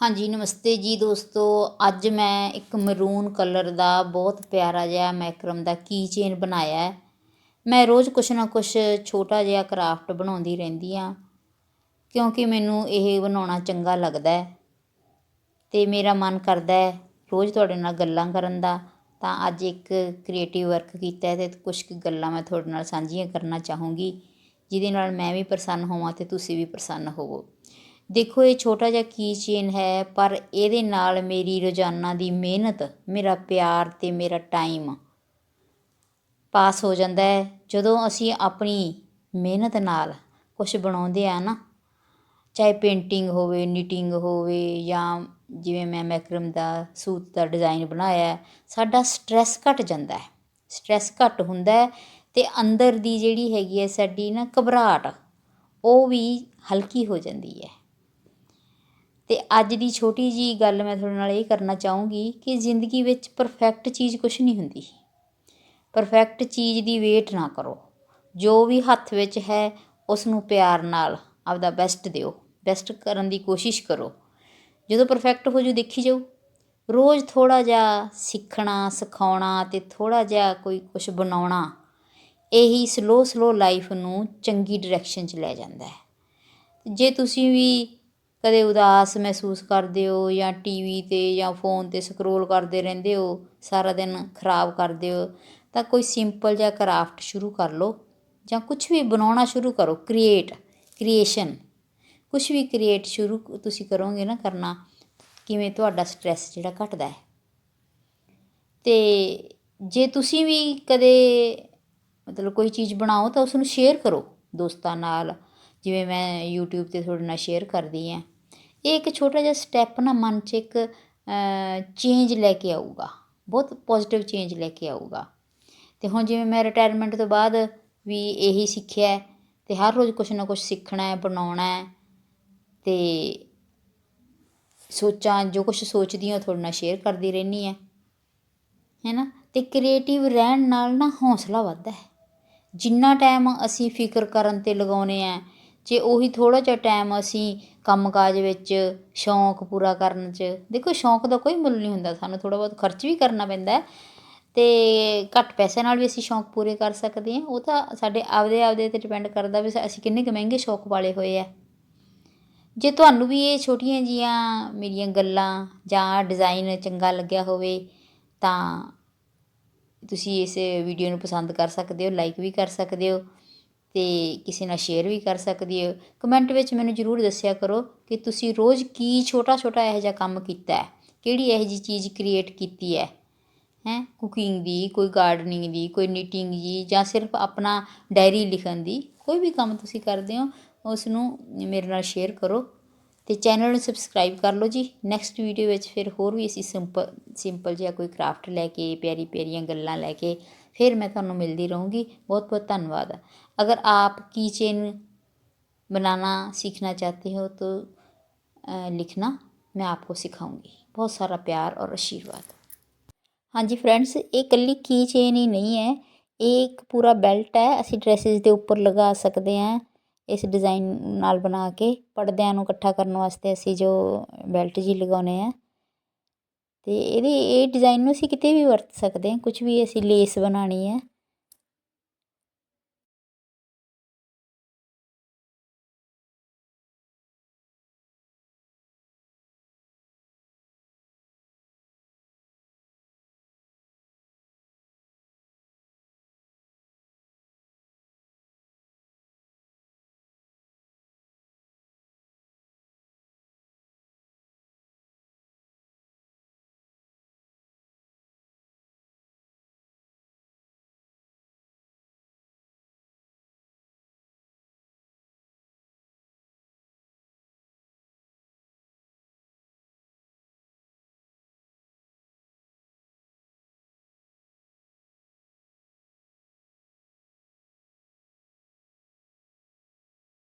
ਹਾਂਜੀ, ਨਮਸਤੇ ਜੀ ਦੋਸਤੋ। ਅੱਜ ਮੈਂ ਇੱਕ ਮਰੂਨ ਕਲਰ ਦਾ ਬਹੁਤ ਪਿਆਰਾ ਜਿਹਾ ਮੈਕਰਮ ਦਾ ਕੀ ਚੇਨ ਬਣਾਇਆ ਹੈ। ਮੈਂ ਰੋਜ਼ ਕੁਛ ਨਾ ਕੁਛ ਛੋਟਾ ਜਿਹਾ ਕਰਾਫਟ ਬਣਾਉਂਦੀ ਰਹਿੰਦੀ ਆ ਕਿਉਂਕਿ ਮੈਨੂੰ ਇਹ ਬਣਾਉਣਾ ਚੰਗਾ ਲੱਗਦਾ ਹੈ ਤੇ ਮੇਰਾ ਮਨ ਕਰਦਾ ਹੈ ਰੋਜ਼ ਤੁਹਾਡੇ ਨਾਲ ਗੱਲਾਂ ਕਰਨ ਦਾ। ਤਾਂ ਅੱਜ ਇੱਕ ਕ੍ਰੀਏਟਿਵ ਵਰਕ ਕੀਤਾ ਹੈ ਤੇ ਕੁਝ ਕੁ ਗੱਲਾਂ ਮੈਂ ਤੁਹਾਡੇ ਨਾਲ ਸਾਂਝੀਆਂ ਕਰਨਾ ਚਾਹੂੰਗੀ, ਜਿਹਦੇ ਨਾਲ ਮੈਂ ਵੀ ਪ੍ਰਸੰਨ ਹੋਵਾਂ ਤੇ ਤੁਸੀਂ ਵੀ ਪ੍ਰਸੰਨ ਹੋਵੋ। ਦੇਖੋ, ਇਹ ਛੋਟਾ ਜਿਹਾ ਕੀ ਚੇਨ ਹੈ, ਪਰ ਇਹਦੇ ਨਾਲ ਮੇਰੀ ਰੋਜ਼ਾਨਾ ਦੀ ਮਿਹਨਤ, ਮੇਰਾ ਪਿਆਰ ਅਤੇ ਮੇਰਾ ਟਾਈਮ ਪਾਸ ਹੋ ਜਾਂਦਾ ਹੈ। ਜਦੋਂ ਅਸੀਂ ਆਪਣੀ ਮਿਹਨਤ ਨਾਲ ਕੁਝ ਬਣਾਉਂਦੇ ਆ ਨਾ, ਚਾਹੇ ਪੇਂਟਿੰਗ ਹੋਵੇ ਨਿਟਿੰਗ ਹੋਵੇ ਜਾਂ ਜਿਵੇਂ ਮੈਂ ਮੈਕਰਮ ਦਾ ਸੂਤ ਦਾ ਡਿਜ਼ਾਈਨ ਬਣਾਇਆ ਸਾਡਾ ਸਟ੍ਰੈਸ ਘਟ ਜਾਂਦਾ ਹੈ। ਸਟ੍ਰੈਸ ਘਟ ਹੁੰਦਾ ਹੈ ਤੇ ਅੰਦਰ ਦੀ ਜਿਹੜੀ ਹੈਗੀ ਹੈ ਸਾਡੀ ਨਾ ਘਬਰਾਹਟ, ਉਹ ਵੀ ਹਲਕੀ ਹੋ ਜਾਂਦੀ ਹੈ। ਅਤੇ ਅੱਜ ਦੀ ਛੋਟੀ ਜਿਹੀ ਗੱਲ ਮੈਂ ਤੁਹਾਡੇ ਨਾਲ ਇਹ ਕਰਨਾ ਚਾਹੂੰਗੀ ਕਿ ਜ਼ਿੰਦਗੀ ਵਿੱਚ ਪਰਫੈਕਟ ਚੀਜ਼ ਕੁਛ ਨਹੀਂ ਹੁੰਦੀ। ਪਰਫੈਕਟ ਚੀਜ਼ ਦੀ ਵੇਟ ਨਾ ਕਰੋ। ਜੋ ਵੀ ਹੱਥ ਵਿੱਚ ਹੈ ਉਸ ਨੂੰ ਪਿਆਰ ਨਾਲ ਆਪਦਾ ਬੈਸਟ ਦਿਓ। ਬੈਸਟ ਕਰਨ ਦੀ ਕੋਸ਼ਿਸ਼ ਕਰੋ। ਜਦੋਂ ਪਰਫੈਕਟ ਹੋ ਜੂ, ਦੇਖੀ ਜਾਓ ਰੋਜ਼ ਥੋੜਾ ਜਿਹਾ ਸਿੱਖਣਾ, ਸਿਖਾਉਣਾ ਤੇ ਥੋੜਾ ਜਿਹਾ ਕੋਈ ਕੁਝ ਬਣਾਉਣਾ, ਇਹੀ ਸਲੋ ਸਲੋ ਲਾਈਫ ਨੂੰ ਚੰਗੀ ਡਾਇਰੈਕਸ਼ਨ 'ਚ ਲੈ ਜਾਂਦਾ ਹੈ। ਜੇ ਤੁਸੀਂ ਵੀ ਕਦੇ ਉਦਾਸ ਮਹਿਸੂਸ ਕਰਦੇ ਹੋ ਜਾਂ ਟੀ ਵੀ ਤੇ ਜਾਂ ਫੋਨ ਤੇ ਸਕਰੋਲ ਕਰਦੇ ਰਹਿੰਦੇ ਹੋ, ਸਾਰਾ ਦਿਨ ਖਰਾਬ ਕਰਦੇ ਹੋ, ਤਾਂ ਕੋਈ ਸਿੰਪਲ ਜਿਹਾ ਕਰਾਫਟ ਸ਼ੁਰੂ ਕਰ ਲਓ ਜਾਂ ਕੁਝ ਵੀ ਬਣਾਉਣਾ ਸ਼ੁਰੂ ਕਰੋ, ਕ੍ਰੀਏਟ, ਕ੍ਰੀਏਸ਼ਨ। ਕੁਝ ਵੀ ਕ੍ਰੀਏਟ ਸ਼ੁਰੂ ਤੁਸੀਂ ਕਰੋਗੇ ਨਾ ਕਰਨਾ, ਕਿਵੇਂ ਤੁਹਾਡਾ ਸਟ੍ਰੈਸ ਜਿਹੜਾ ਘਟਦਾ ਹੈ। ਤੇ ਜੇ ਤੁਸੀਂ ਵੀ ਕਦੇ ਮਤਲਬ ਕੋਈ ਚੀਜ਼ ਬਣਾਓ ਤਾਂ ਉਸ ਨੂੰ ਸ਼ੇਅਰ ਕਰੋ ਦੋਸਤਾਂ ਨਾਲ ਜਿਵੇਂ ਮੈਂ ਯੂਟਿਊਬ ਤੇ ਤੁਹਾਡੇ ਨਾਲ ਸ਼ੇਅਰ ਕਰਦੀ ਹਾਂ, ਇਹ ਇੱਕ ਛੋਟਾ ਜਿਹਾ ਸਟੈਪ ਨਾ ਮਨ 'ਚ ਇੱਕ ਚੇਂਜ ਲੈ ਕੇ ਆਊਗਾ, ਬਹੁਤ ਪੋਜ਼ੀਟਿਵ ਚੇਂਜ ਲੈ ਕੇ ਆਊਗਾ। ਅਤੇ ਹੁਣ ਜਿਵੇਂ ਮੈਂ ਰਿਟਾਇਰਮੈਂਟ ਤੋਂ ਬਾਅਦ ਵੀ ਇਹੀ ਸਿੱਖਿਆ ਅਤੇ ਹਰ ਰੋਜ਼ ਕੁਛ ਨਾ ਕੁਛ ਸਿੱਖਣਾ ਹੈ, ਬਣਾਉਣਾ ਹੈ ਤੇ ਸੋਚਾਂ, ਜੋ ਕੁਛ ਸੋਚਦੀ ਹਾਂ ਤੁਹਾਡੇ ਨਾਲ ਸ਼ੇਅਰ ਕਰਦੀ ਰਹਿੰਦੀ ਹਾਂ। ਹੈ ਨਾ ਅਤੇ ਕ੍ਰੀਏਟਿਵ ਰਹਿਣ ਨਾਲ ਨਾ ਹੌਸਲਾ ਵੱਧਦਾ ਹੈ। ਜਿੰਨਾ ਟਾਈਮ ਅਸੀਂ ਫਿਕਰ ਕਰਨ ਤੇ ਲਗਾਉਨੇ ਆ ਜੇ ਉਹੀ ਥੋੜ੍ਹਾ ਜਿਹਾ ਟਾਈਮ ਅਸੀਂ ਕੰਮ ਕਾਜ ਵਿੱਚ ਸ਼ੌਂਕ ਪੂਰਾ ਕਰਨ 'ਚ, ਦੇਖੋ ਸ਼ੌਂਕ ਦਾ ਕੋਈ ਮੁੱਲ ਨਹੀਂ ਹੁੰਦਾ, ਸਾਨੂੰ ਥੋੜ੍ਹਾ ਬਹੁਤ ਖਰਚ ਵੀ ਕਰਨਾ ਪੈਂਦਾ ਅਤੇ ਘੱਟ ਪੈਸਿਆਂ ਨਾਲ ਵੀ ਅਸੀਂ ਸ਼ੌਂਕ ਪੂਰੇ ਕਰ ਸਕਦੇ ਹਾਂ। ਉਹ ਤਾਂ ਸਾਡੇ ਆਪਦੇ ਆਪਦੇ ਤੇ ਡਿਪੈਂਡ ਕਰਦਾ ਵੀ ਅਸੀਂ ਕਿੰਨੇ ਕੁ ਮਹਿੰਗੇ ਸ਼ੌਂਕ ਵਾਲੇ ਹੋਏ ਹੈ ਜੇ ਤੁਹਾਨੂੰ ਵੀ ਇਹ ਛੋਟੀਆਂ ਜੀਆਂ ਮੇਰੀਆਂ ਗੱਲਾਂ ਜਾਂ ਡਿਜ਼ਾਈਨ ਚੰਗਾ ਲੱਗਿਆ ਹੋਵੇ ਤਾਂ ਤੁਸੀਂ ਇਸ ਵੀਡੀਓ ਨੂੰ ਪਸੰਦ ਕਰ ਸਕਦੇ ਹੋ ਲਾਈਕ ਵੀ ਕਰ ਸਕਦੇ ਹੋ। ਅਤੇ ਕਿਸੇ ਨਾਲ ਸ਼ੇਅਰ ਵੀ ਕਰ ਸਕਦੇ ਹੋ ਕਮੈਂਟ ਵਿੱਚ ਮੈਨੂੰ ਜਰੂਰ ਦੱਸਿਆ ਕਰੋ ਕਿ ਤੁਸੀਂ ਰੋਜ਼ ਕੀ ਛੋਟਾ ਛੋਟਾ ਇਹੋ ਜਿਹਾ ਕੰਮ ਕੀਤਾ ਹੈ? ਕਿਹੜੀ ਇਹੋ ਜਿਹੀ ਚੀਜ਼ ਕ੍ਰੀਏਟ ਕੀਤੀ ਹੈ? ਹੈ? ਕੁਕਿੰਗ ਦੀ, ਕੋਈ ਗਾਰਡਨਿੰਗ ਦੀ, ਕੋਈ ਨੀਟਿੰਗ ਦੀ ਜਾਂ ਸਿਰਫ ਆਪਣਾ ਡਾਇਰੀ ਲਿਖਣ ਦੀ। ਕੋਈ ਵੀ ਕੰਮ ਤੁਸੀਂ ਕਰਦੇ ਹੋ ਉਸ ਨੂੰ ਮੇਰੇ ਨਾਲ ਸ਼ੇਅਰ ਕਰੋ ਤੇ ਚੈਨਲ ਨੂੰ ਸਬਸਕ੍ਰਾਈਬ ਕਰ ਲਓ ਜੀ। ਨੈਕਸਟ ਵੀਡੀਓ ਵਿੱਚ ਫਿਰ ਹੋਰ ਵੀ ਅਸੀਂ ਸਿੰਪਲ ਸਿੰਪਲ ਜਿਹਾ ਕੋਈ ਕਰਾਫਟ ਲੈ ਕੇ ਪਿਆਰੀ ਪਿਆਰੀਆਂ ਗੱਲਾਂ ਲੈ ਕੇ फिर मैं ਤੁਹਾਨੂੰ ਮਿਲਦੀ ਰਹੂੰਗੀ बहुत बहुत धन्यवाद अगर आप की चेन बनाना सीखना चाहते हो तो लिखना मैं आपको सिखाऊंगी बहुत सारा प्यार और आशीर्वाद ਹਾਂਜੀ ਫਰੈਂਡਸ ਇਹ ਕੱਲੀ ਕੀ ਚੇਨ ਹੀ ਨਹੀਂ ਹੈ ਇਹ ਇੱਕ ਪੂਰਾ ਬੈਲਟ ਹੈ ਅਸੀਂ ਡਰੈਸਿਸ ਦੇ ਉੱਪਰ ਲਗਾ ਸਕਦੇ ਹਾਂ ਇਸ ਡਿਜ਼ਾਈਨ ਨਾਲ ਬਣਾ ਕੇ ਪਰਦਿਆਂ ਨੂੰ ਇਕੱਠਾ ਕਰਨ ਵਾਸਤੇ ਅਸੀਂ ਜੋ ਬੈਲਟ ਜੀ ਲਗਾਉਨੇ ਆ ਅਤੇ ਇਹਦੇ, ਇਹ ਡਿਜ਼ਾਇਨ ਨੂੰ ਅਸੀਂ ਕਿਤੇ ਵੀ ਵਰਤ ਸਕਦੇ ਹਾਂ, ਕੁਛ ਵੀ ਅਸੀਂ ਲੇਸ ਬਣਾਉਣੀ ਹੈ।